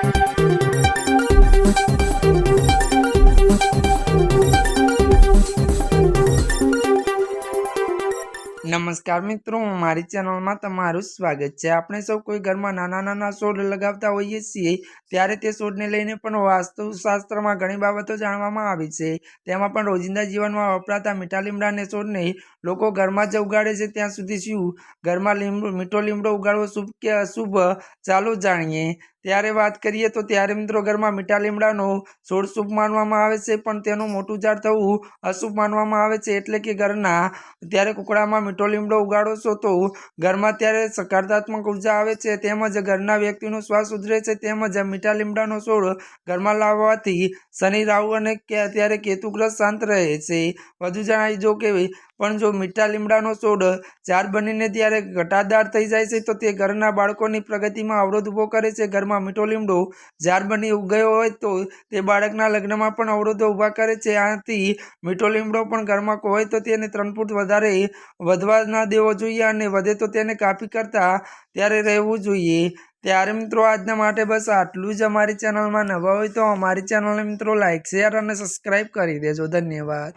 નમસ્કાર મિત્રો, મારી ચેનલમાં તમારું સ્વાગત છે. આપણે સૌ કોઈ ઘરમાં નાના નાના છોડ લગાવતા હોઈએ છીએ, ત્યારે તે છોડને લઈને પણ વાસ્તુશાસ્ત્રમાં ઘણી બાબતો જાણવામાં આવી છે. તેમાં પણ રોજિંદા જીવનમાં વપરાતા મીઠા લીમડાને છોડને લોકો ઘરમાં જ ઉગાડે છે. ત્યાં સુધી શું? ઘરમાં લીમડો, મીઠો લીમડો ઉગાડવો શુભ કે અશુભ? ચાલો જાણીએ. ત્યારે વાત કરીએ તો ત્યારે મિત્રો ઘરમાં મીઠા લીમડાનો છોડ શુભ માનવામાં આવે છે, પણ તેનું મોટું ઝાડ થવું અશુભ માનવામાં આવે છે એટલે કે ઘરના ત્યારે કુકડામાં મીઠો લીમડો ઉગાડો છો તો ઘરમાં ત્યારે સકારાત્મક ઊર્જા આવે છે, તેમજ ઘરના વ્યક્તિનો શ્વાસ ઉધરે છે, તેમજ મીઠા લીમડાનો છોડ ઘરમાં લાવવાથી શનિ, રાહુ અને કે- ત્યારે કેતુગ્રસ્ત શાંત રહે છે. વધુ જણાવી જો કે પણ જો મીઠા લીમડાનો છોડ ઝાડ બનીને ત્યારે ઘટાદાર થઈ જાય છે, તો તે ઘરના બાળકોની પ્રગતિમાં અવરોધ ઊભો કરે છે, ઘરમાં મીઠો લીમડો ઝાડ બની ગયો હોય તો તે બાળકના લગ્નમાં પણ અવરોધો ઊભા કરે છે. આથી મીઠો લીમડો પણ ઘરમાં હોય તો તેને ત્રણ ફૂટ વધારે વધવા ના દેવો જોઈએ અને વધે તો તેને કાપી કરતા ત્યારે રહેવું જોઈએ. ત્યારે મિત્રો આજના માટે બસ આટલું જ અમારી ચેનલમાં નવા હોય તો અમારી ચેનલને મિત્રો લાઇક શેર અને સબસ્ક્રાઈબ કરી દેજો. ધન્યવાદ.